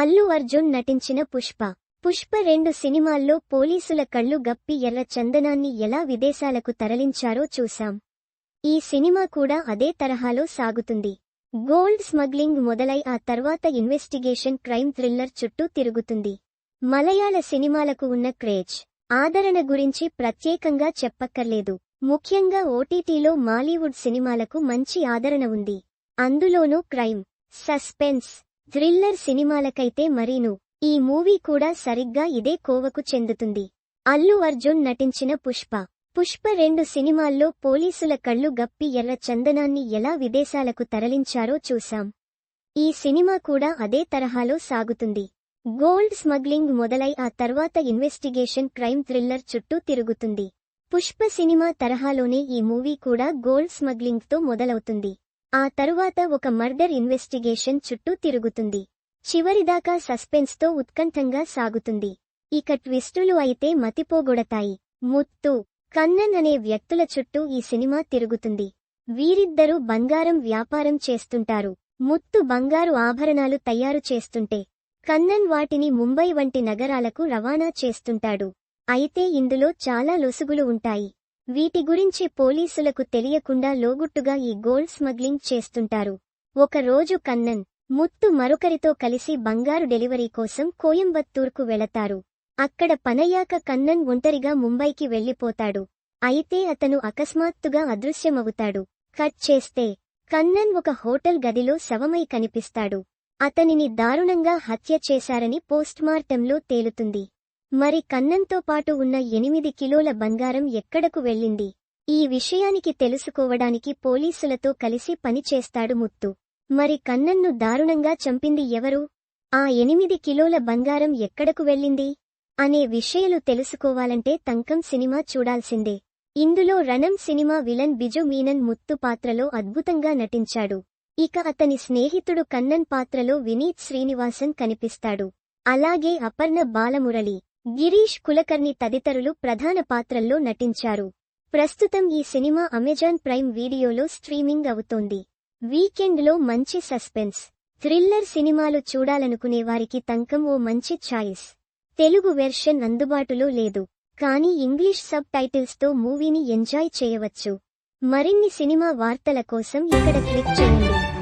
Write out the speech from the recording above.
అల్లు అర్జున్ నటించిన పుష్ప. పుష్ప రెండు సినిమాల్లో పోలీసుల కళ్ళు గప్పి ఎర్ర చందనాన్ని ఎలా విదేశాలకు తరలించారో చూశాం. ఈ సినిమా కూడా అదే తరహాలో సాగుతుంది. గోల్డ్ స్మగ్లింగ్ మొదలై ఆ తర్వాత ఇన్వెస్టిగేషన్ క్రైమ్ థ్రిల్లర్ చుట్టూ తిరుగుతుంది. మలయాళ సినిమాలకు ఉన్న క్రేజ్ ఆదరణ గురించి ప్రత్యేకంగా చెప్పక్కర్లేదు. ముఖ్యంగా ఓటీటీలో మాలీవుడ్ సినిమాలకు మంచి ఆదరణ ఉంది. అందులోనూ క్రైమ్ సస్పెన్స్ థ్రిల్లర్ సినిమాలకైతే మరీను. ఈ మూవీ కూడా సరిగ్గా ఇదే కోవకు చెందుతుంది. అల్లు అర్జున్ నటించిన పుష్ప. పుష్ప రెండు సినిమాల్లో పోలీసుల కళ్ళు గప్పి ఎర్ర చందనాన్ని ఎలా విదేశాలకు తరలించారో చూశాం. ఈ సినిమా కూడా అదే తరహాలో సాగుతుంది. గోల్డ్ స్మగ్లింగ్ మొదలై ఆ తర్వాత ఇన్వెస్టిగేషన్ క్రైమ్ థ్రిల్లర్ చుట్టూ తిరుగుతుంది. పుష్ప సినిమా తరహాలోనే ఈ మూవీ కూడా గోల్డ్ స్మగ్లింగ్తో మొదలవుతుంది. ఆ తరువాత ఒక మర్డర్ ఇన్వెస్టిగేషన్ చుట్టూ తిరుగుతుంది. చివరిదాకా సస్పెన్స్తో ఉత్కంఠంగా సాగుతుంది. ఇక ట్విస్టులు అయితే మతిపోగొడతాయి. ముత్తు కన్నన్ అనే వ్యక్తుల చుట్టూ ఈ సినిమా తిరుగుతుంది. వీరిద్దరూ బంగారం వ్యాపారం చేస్తుంటారు. ముత్తు బంగారు ఆభరణాలు తయారు చేస్తుంటే కన్నన్ వాటిని ముంబై వంటి నగరాలకు రవాణా చేస్తుంటాడు. అయితే ఇందులో చాలా లొసుగులు ఉంటాయి. వీటి గురించి పోలీసులకు తెలియకుండా లోగుట్టుగా ఈ గోల్డ్ స్మగ్లింగ్ చేస్తుంటారు. ఒకరోజు కన్నన్ ముత్తు మరొకరితో కలిసి బంగారు డెలివరీ కోసం కోయంబత్తూర్కు వెళతారు. అక్కడ పనయ్యాక కన్నన్ ఒంటరిగా ముంబైకి వెళ్ళిపోతాడు అయితే అతను అకస్మాత్తుగా అదృశ్యమవుతాడు. కట్ చేస్తే కన్నన్ ఒక హోటల్ గదిలో శవమై కనిపిస్తాడు. అతనిని దారుణంగా హత్య చేశారని పోస్ట్మార్టంలో తేలుతుంది. మరి కన్నంతో పాటు ఉన్న ఎనిమిది కిలోల బంగారం ఎక్కడకు వెళ్ళింది? ఈ విషయానికి తెలుసుకోవడానికి పోలీసులతో కలిసి పనిచేస్తాడు ముత్తు. మరి కన్నన్ను దారుణంగా చంపింది ఎవరు? ఆ ఎనిమిది కిలోల బంగారం ఎక్కడకు వెళ్ళింది? అనే విషయాలు తెలుసుకోవాలంటే తంకం సినిమా చూడాల్సిందే. ఇందులో రణం సినిమా విలన్ బిజు మీనన్ ముత్తు పాత్రలో అద్భుతంగా నటించాడు. ఇక అతని స్నేహితుడు కన్నన్ పాత్రలో వినీత్ శ్రీనివాసన్ కనిపిస్తాడు. అలాగే అపర్ణ బాలమురళి. గిరీష్ కులకర్ణి తదితరులు ప్రధాన పాత్రల్లో నటించారు. ప్రస్తుతం ఈ సినిమా అమెజాన్ ప్రైమ్ వీడియోలో స్ట్రీమింగ్ అవుతోంది. వీకెండ్లో మంచి సస్పెన్స్. థ్రిల్లర్ సినిమాలు చూడాలనుకునే వారికి తంకం ఓ మంచి ఛాయిస్. తెలుగు వెర్షన్ అందుబాటులో లేదు. కానీ ఇంగ్లీష్ సబ్ టైటిల్స్తో మూవీని ఎంజాయ్ చేయవచ్చు. మరిన్ని సినిమా వార్తల కోసం ఇక్కడ క్లిక్ చేయండి.